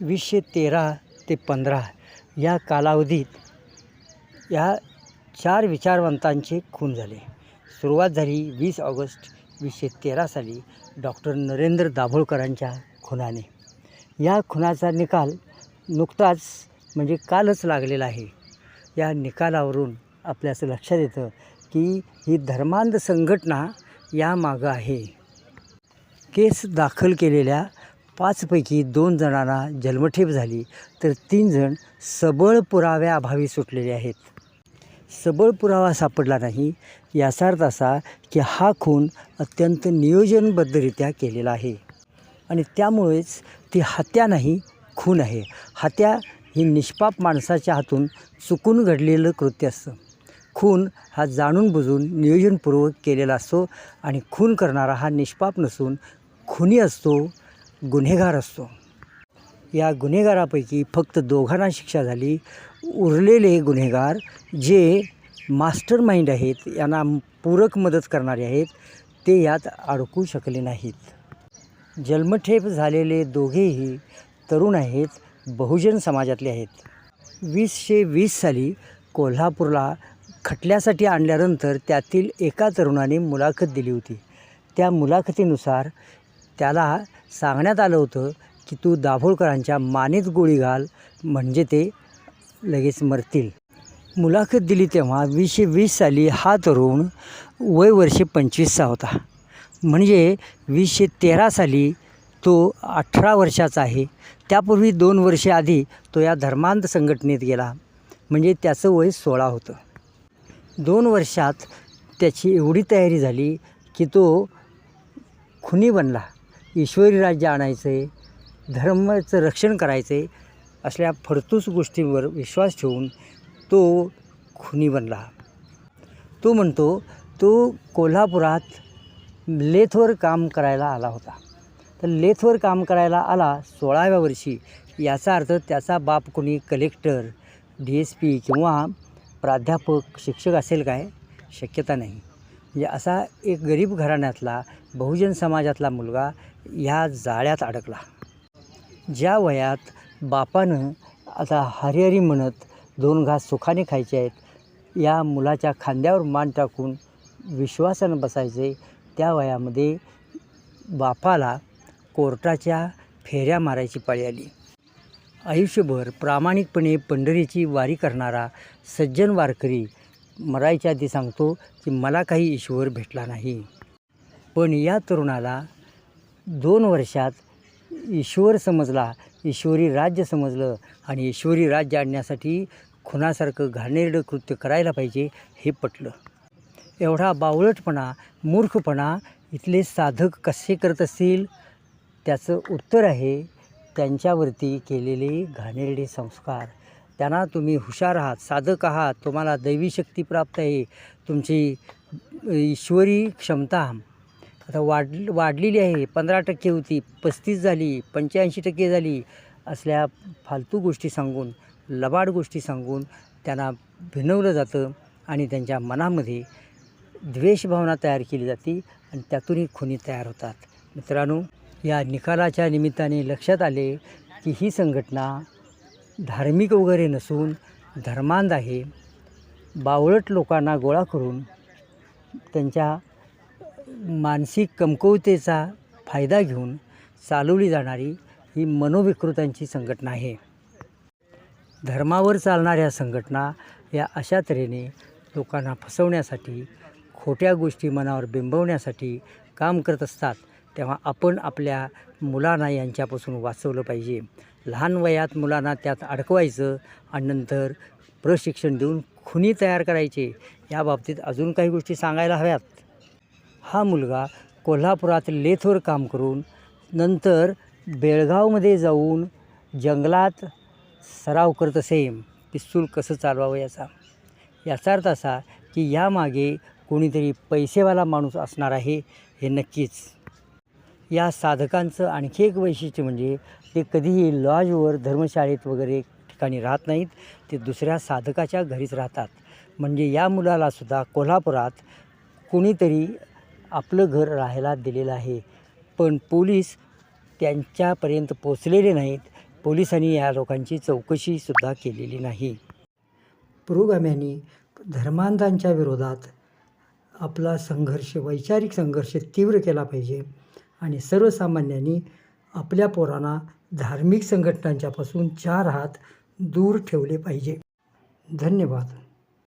वीसशे तेरा ते पंधरा या कालावधीत या चार विचारवंतांचे खून झाले. सुरुवात झाली वीस ऑगस्ट वीसशे तेरा साली डॉक्टर नरेंद्र दाभोळकरांच्या खुनाने. या खुनाचा निकाल नुकताच म्हणजे कालच लागलेला आहे. या निकालावरून आपल्यास लक्षात येतं की ही धर्मांध संघटना यामागं आहे. केस दाखल केलेल्या पाचपैकी दोन जणांना जन्मठेप झाली तर तीन जण सबळ पुराव्याअभावी सुटलेले आहेत. सबळ पुरावा सापडला नाही याचा अर्थ असा की हा खून अत्यंत नियोजनबद्धरित्या केलेला आहे. आणि त्यामुळेच ती हत्या नाही खून आहे. हत्या ही निष्पाप माणसाच्या हातून चुकून घडलेलं कृत्य असतं. खून हा जाणून बुजून नियोजनपूर्वक केलेला असतो आणि खून करणारा हा निष्पाप नसून खुनी असतो गुन्हेगार असतो. या गुन्हेगारापैकी फक्त दोघांना शिक्षा झाली. उरलेले गुन्हेगार जे मास्टर माइंड आहेत यांना पूरक मदत करणारे आहेत ते यात अडकू शकले नाहीत. जन्मठेप झालेले दोघेही तरुण आहेत बहुजन समाजातले आहेत. वीसशे वीस साली कोल्हापूरला खटल्यासाठी आणल्यानंतर त्यातील एका तरुणाने मुलाखत दिली होती. त्या मुलाखतीनुसार त्याला सांगण्यात आलं होतं की तू दाभोळकरांच्या मानेत गोळी घाल म्हणजे ते लगेच मरतील. मुलाखत दिली तेव्हा वीसशे वीस साली हा तरुण वय वर्षे पंचवीसचा होता. म्हणजे वीसशे तेरा साली तो अठरा वर्षाचा आहे. त्यापूर्वी दोन वर्षे आधी तो या धर्मांध संघटनेत गेला. म्हणजे त्याचं वय सोळा होतं. दोन वर्षात त्याची एवढी तयारी झाली की तो खुनी बनला. ईश्वरी राज्य आणायचं आहे धर्माचं रक्षण करायचं आहे असल्या फडतूस गोष्टींवर विश्वास ठेवून तो खुनी बनला. तो म्हणतो तो कोल्हापुरात लेथवर काम करायला आला होता. तर लेथवर काम करायला आला सोळाव्या वर्षी. याचा अर्थ त्याचा बाप कोणी कलेक्टर डी एस पी किंवा प्राध्यापक शिक्षक असेल काय? शक्यता नाही. म्हणजे असा एक गरीब घराण्यातला बहुजन समाजातला मुलगा ह्या जाळ्यात अडकला. ज्या वयात बापानं आता हरिहरी म्हणत दोन घास सुखाने खायचे आहेत या मुलाच्या खांद्यावर मान टाकून विश्वासानं बसायचे त्या वयामध्ये बापाला कोर्टाच्या फेऱ्या मारायची पाळी आली. आयुष्यभर प्रामाणिकपणे पंढरीची वारी करणारा सज्जन वारकरी मरायच्या आधी सांगतो की मला काही ईश्वर भेटला नाही. पण या तरुणाला दोन वर्षात ईश्वर समजला ईश्वरी राज्य समजलं आणि ईश्वरी राज्य आणण्यासाठी खुनासारखं घाणेरडं कृत्य करायला पाहिजे हे पटलं. एवढा बावळटपणा मूर्खपणा इथले साधक कसे करत असतील? त्याचं उत्तर आहे त्यांच्यावरती केलेले घाणेरडे संस्कार. त्यांना तुम्ही हुशार आहात साधक आहात तुम्हाला दैवी शक्ती प्राप्त आहे तुमची ईश्वरी क्षमता आता वाढ वाढलेली आहे. पंधरा टक्के होती पस्तीस झाली पंच्याऐंशी टक्के झाली असल्या फालतू गोष्टी सांगून लबाड गोष्टी सांगून त्यांना भिनवलं जातं आणि त्यांच्या मनामध्ये द्वेषभावना तयार केली जाते आणि त्यातूनही खुनी तयार होतात. मित्रांनो या निकालाच्या निमित्ताने लक्षात आले की ही संघटना धार्मिक वगैरे नसून धर्मांध आहे. बावळट लोकांना गोळा करून त्यांच्या मानसिक कमकुवतेचा फायदा घेऊन चालवली जाणारी ही मनोविकृतांची संघटना आहे. धर्मावर चालणाऱ्या संघटना या अशा तऱ्हेने लोकांना फसवण्यासाठी खोट्या गोष्टी मनावर बिंबवण्यासाठी काम करत असतात तेव्हा आपण आपल्या मुलांना यांच्यापासून वाचवलं पाहिजे. लहान वयात मुलांना त्यात अडकवायचं आणि नंतर प्रशिक्षण देऊन खुनी तयार करायचे या बाबतीत अजून काही गोष्टी सांगायला हव्यात. हा मुलगा कोल्हापुरात लेथवर काम करून नंतर बेळगावमध्ये जाऊन जंगलात सराव करत असे. पिस्तूल कसं चालवावं याचा? याचा अर्थ असा की यामागे कोणीतरी पैसेवाला माणूस असणार आहे हे नक्कीच. या साधकांचं आणखी एक वैशिष्ट्य म्हणजे ते कधीही लॉजवर धर्मशाळेत वगैरे ठिकाणी राहत नाहीत. ते दुसऱ्या साधकाच्या घरीच राहतात. म्हणजे या मुलालासुद्धा कोल्हापुरात कोणीतरी आपलं घर राहायला दिलेलं आहे. पण पोलीस त्यांच्यापर्यंत पोचलेले नाहीत. पोलिसांनी या लोकांची चौकशीसुद्धा केलेली नाही. पुरोगाम्यांनी धर्मांधांच्या विरोधात आपला संघर्ष वैचारिक संघर्ष तीव्र केला पाहिजे आणि सर्वसामान्यांनी आपल्या पोरांना धार्मिक संघटनांच्यापासून चार हात दूर ठेवले पाहिजे. धन्यवाद.